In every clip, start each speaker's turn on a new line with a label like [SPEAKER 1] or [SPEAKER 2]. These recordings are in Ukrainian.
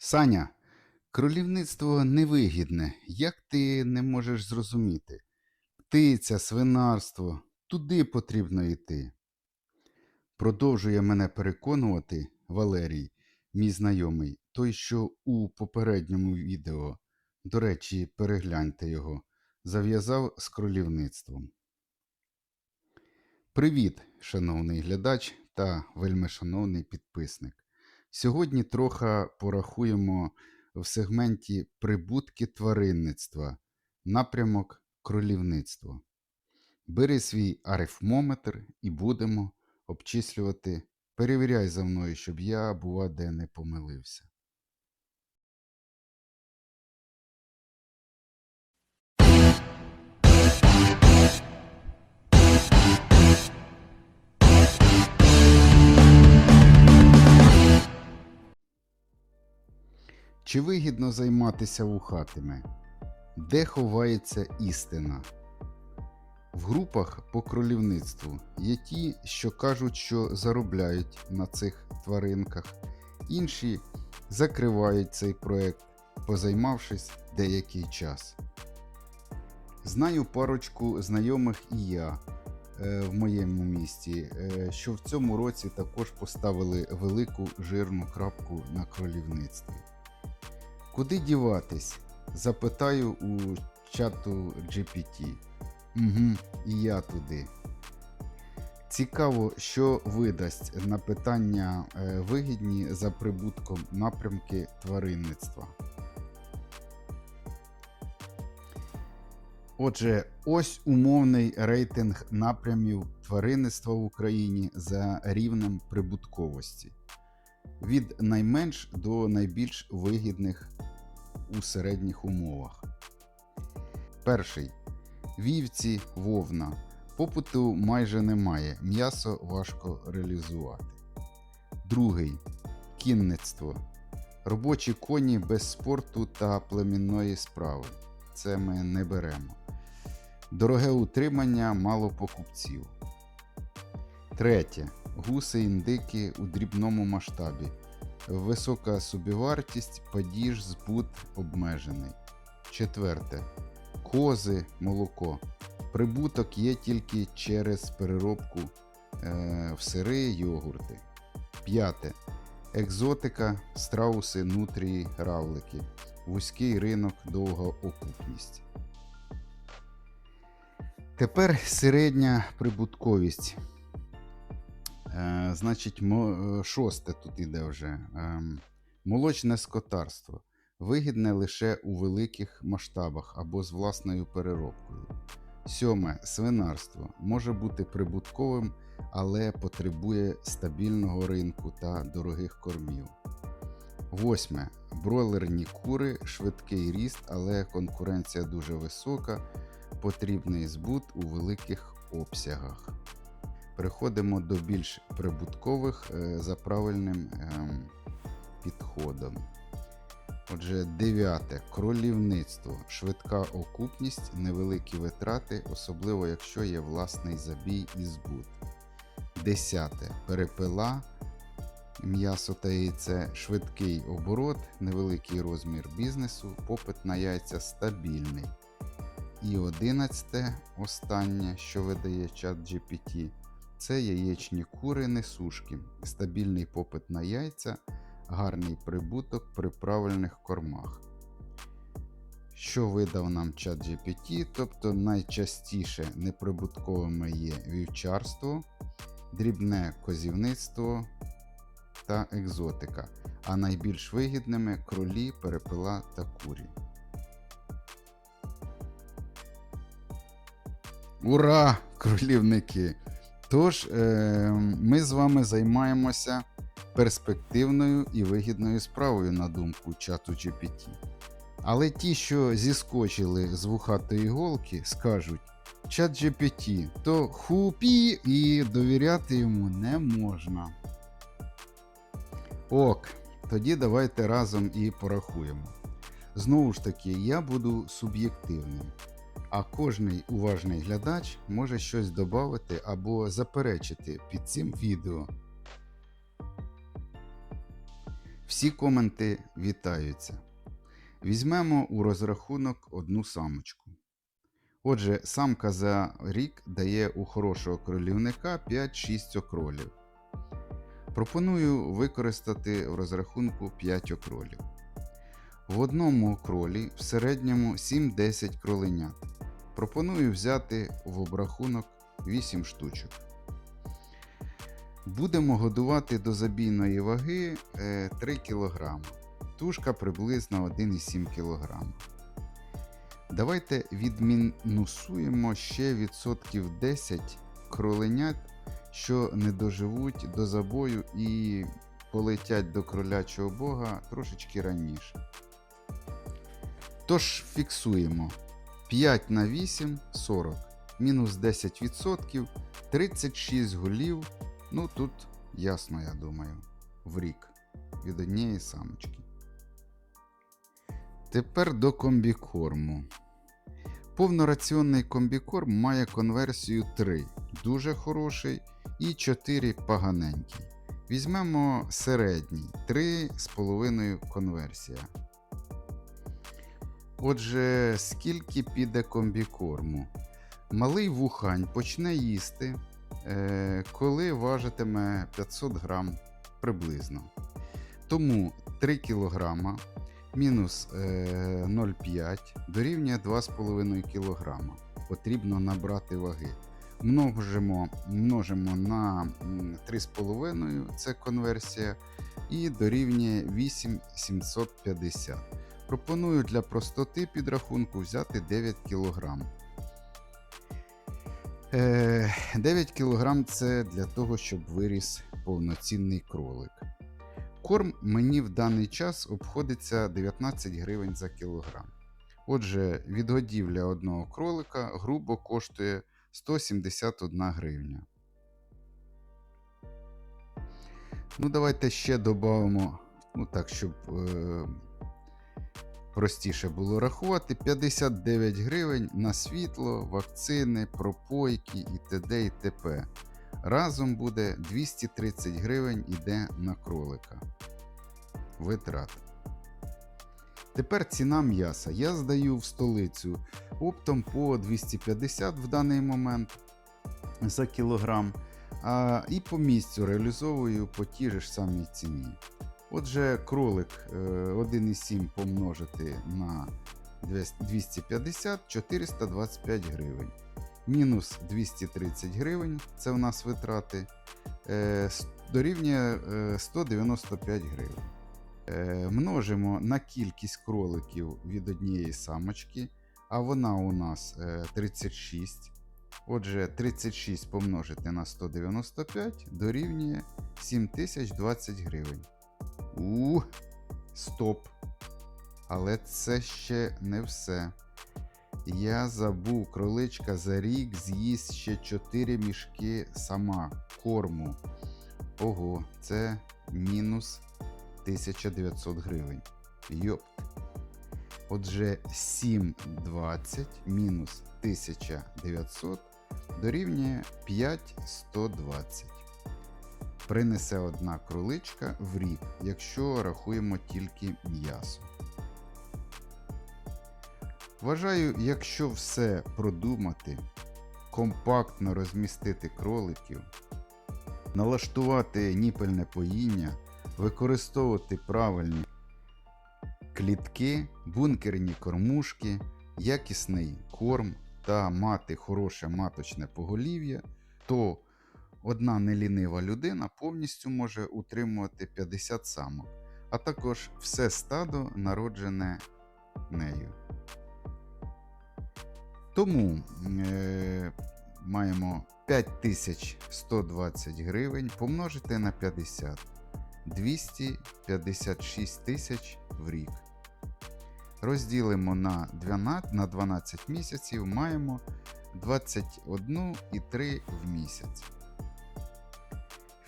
[SPEAKER 1] Саня, кролівництво невигідне. Як ти не можеш зрозуміти? Птиця, свинарство, туди потрібно йти. Продовжує мене переконувати Валерій, мій знайомий, той, що у попередньому відео, до речі, перегляньте його, зав'язав з кролівництвом. Привіт, шановний глядач та вельмишановний підписник. Сьогодні трохи порахуємо в сегменті прибутки тваринництва, напрямок кролівництва. Бери свій арифмометр і будемо обчислювати. Перевіряй за мною, щоб я, бува, де не помилився. Чи вигідно займатися вухатими? Де ховається істина? В групах по кролівництву є ті, що кажуть, що заробляють на цих тваринках, інші закривають цей проект, позаймавшись деякий час. Знаю парочку знайомих і я е, в моєму місті, е, що в цьому році також поставили велику жирну крапку на кролівництві. Куди діватись? Запитаю у чату GPT. Угу, і я туди. Цікаво, що видасть на питання е, вигідні за прибутком напрямки тваринництва. Отже, ось умовний рейтинг напрямів тваринництва в Україні за рівнем прибутковості. Від найменш до найбільш вигідних у середніх умовах. Перший. Вівці вовна. Попиту майже немає, м'ясо важко реалізувати. Другий кінництво. Робочі коні без спорту та племінної справи. Це ми не беремо. Дороге утримання, мало покупців. Третє. Гуси індики у дрібному масштабі. Висока собівартість, падіж, збут обмежений. Четверте. Кози, молоко. Прибуток є тільки через переробку е, в сири йогурти. П'яте. Екзотика, страуси, нутрії, равлики. Вузький ринок, довга окупність. Тепер середня прибутковість. Е, значить, е, шосте тут іде вже. Ем, молочне скотарство. Вигідне лише у великих масштабах або з власною переробкою. Сьоме свинарство може бути прибутковим, але потребує стабільного ринку та дорогих кормів. Восьме. Бройлерні кури, швидкий ріст, але конкуренція дуже висока, потрібний збут у великих обсягах. Переходимо до більш прибуткових е, за правильним ем, підходом. Отже, дев'яте кролівництво, швидка окупність, невеликі витрати, особливо якщо є власний забій і збут. Десяте перепила, м'ясо та яйце, швидкий оборот, невеликий розмір бізнесу, попит на яйця стабільний. І одинадцяте, останнє, що видає чат GPT, це яєчні кури несушки, стабільний попит на яйця гарний прибуток при правильних кормах. Що видав нам чат GPT, тобто найчастіше неприбутковими є вівчарство, дрібне козівництво та екзотика, а найбільш вигідними кролі, перепила та курі. Ура, кролівники! Тож, е, ми з вами займаємося перспективною і вигідною справою на думку чату GPT. Але ті, що зіскочили з вухатої голки, скажуть: чат GPT то хупі і довіряти йому не можна. Ок, тоді давайте разом і порахуємо. Знову ж таки, я буду суб'єктивним, а кожний уважний глядач може щось додати або заперечити під цим відео. Всі коменти вітаються. Візьмемо у розрахунок одну самочку. Отже, самка за рік дає у хорошого кролівника 5-6 окролів. Пропоную використати в розрахунку 5 окролів. В одному окролі в середньому 7-10 кроленят. Пропоную взяти в обрахунок 8 штучок. Будемо годувати до забійної ваги е, 3 кг. Тушка приблизно 1,7 кг. Давайте відмінусуємо ще відсотків 10 кроленят, що не доживуть до забою і полетять до кролячого бога трошечки раніше. Тож фіксуємо 5 на 8 40, мінус 10%, 36 голів. Ну тут ясно, я думаю, в рік від однієї самочки. Тепер до комбікорму. Повнораціонний комбікорм має конверсію 3, дуже хороший, і 4 поганенький. Візьмемо середній 3,5 конверсія. Отже, скільки піде комбікорму? Малий вухань почне їсти, е, коли важитиме 500 грам приблизно. Тому 3 кг мінус е, 0,5 дорівнює 2,5 кг. Потрібно набрати ваги. Множимо, множимо на 3,5 це конверсія, і дорівнює 8,750. Пропоную для простоти підрахунку взяти 9 кг. 9 кг це для того, щоб виріс повноцінний кролик. Корм мені в даний час обходиться 19 гривень за кілограм. Отже, відгодівля одного кролика грубо коштує 171 гривня. Ну, давайте ще додамо, ну так, щоб е, простіше було рахувати, 59 гривень на світло, вакцини, пропойки і т.д. і т.п. Разом буде 230 гривень іде на кролика. Витрат. Тепер ціна м'яса. Я здаю в столицю оптом по 250 в даний момент за кілограм. А, і по місцю реалізовую по тій ж самій ціні. Отже, кролик е, 1,7 помножити на 250 425 гривень. Мінус 230 гривень це в нас витрати, е, дорівнює е, 195 гривень. Е, Множимо на кількість кроликів від однієї самочки, а вона у нас е, 36. Отже, 36 помножити на 195 дорівнює 7020 гривень. У, стоп. Але це ще не все. Я забув, кроличка за рік з'їсть ще 4 мішки сама корму. Ого, це мінус 1900 гривень. Йоп. Отже, 7,20 мінус 1900 дорівнює 5,120. Принесе одна кроличка в рік, якщо рахуємо тільки м'ясо. Вважаю, якщо все продумати, компактно розмістити кроликів, налаштувати ніпельне поїння, використовувати правильні клітки, бункерні кормушки, якісний корм та мати хороше маточне поголів'я, то одна нелінива людина повністю може утримувати 50 самок, а також все стадо народжене нею. Тому е, маємо 5120 гривень помножити на 50 256 тисяч в рік. Розділимо на 12, на 12 місяців, маємо 21,3 в місяць.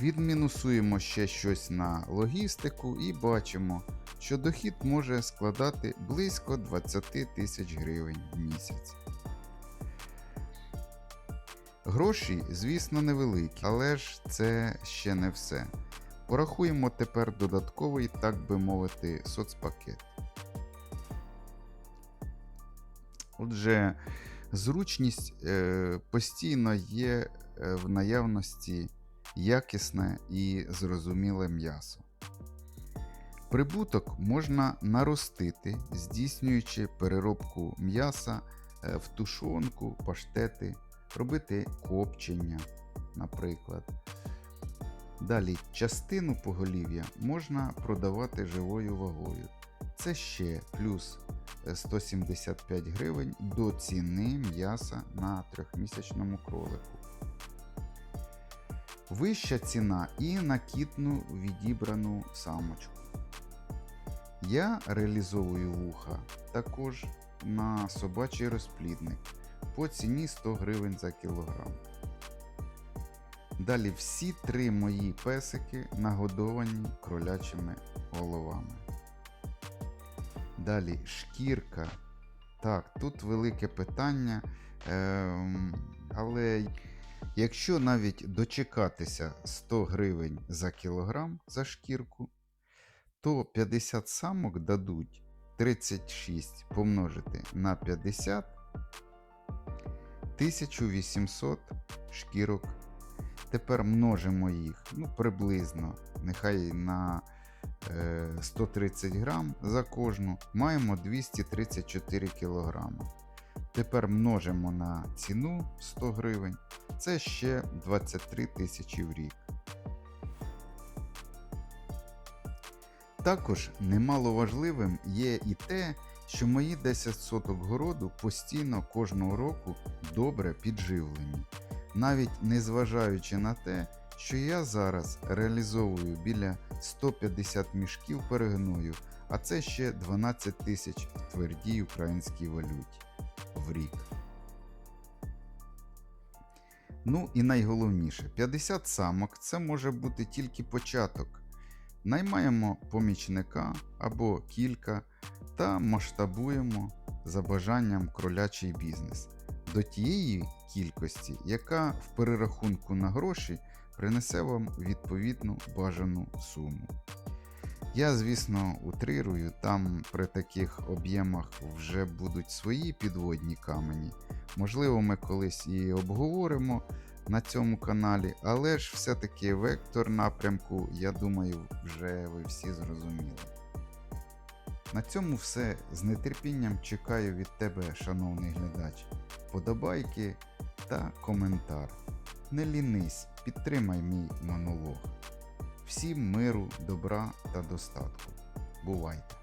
[SPEAKER 1] Відмінусуємо ще щось на логістику і бачимо, що дохід може складати близько 20 тисяч гривень в місяць. Гроші, звісно, невеликі, але ж це ще не все. Порахуємо тепер додатковий, так би мовити, соцпакет. Отже, зручність е, постійно є е, в наявності якісне і зрозуміле м'ясо. Прибуток можна наростити, здійснюючи переробку м'яса е, в тушонку, паштети, робити копчення, наприклад. Далі частину поголів'я можна продавати живою вагою. Це ще плюс е, 175 гривень до ціни м'яса на трьохмісячному кролику. Вища ціна і на кітну відібрану самочку. Я реалізовую вуха також на собачий розплідник по ціні 100 гривень за кілограм. Далі всі три мої песики нагодовані кролячими головами. Далі шкірка. Так, тут велике питання. Але якщо навіть дочекатися 100 гривень за кілограм за шкірку, то 50 самок дадуть 36 помножити на 50 1800 шкірок. Тепер множимо їх ну, приблизно, нехай на е, 130 грам за кожну, маємо 234 кілограми. Тепер множимо на ціну 100 гривень, це ще 23 тисячі в рік. Також немало важливим є і те, що мої 10 соток городу постійно кожного року добре підживлені, навіть незважаючи на те, що я зараз реалізовую біля 150 мішків перегною, а це ще 12 тисяч в твердій українській валюті в рік. Ну і найголовніше, 50 самок це може бути тільки початок. Наймаємо помічника або кілька та масштабуємо за бажанням кролячий бізнес до тієї кількості, яка в перерахунку на гроші принесе вам відповідну бажану суму. Я, звісно, утрирую, там при таких об'ємах вже будуть свої підводні камені. Можливо, ми колись і обговоримо на цьому каналі, але ж все-таки вектор напрямку, я думаю, вже ви всі зрозуміли. На цьому все. З нетерпінням чекаю від тебе, шановний глядач, подобайки та коментар. Не лінись, підтримай мій монолог. Всім миру, добра та достатку. Бувайте!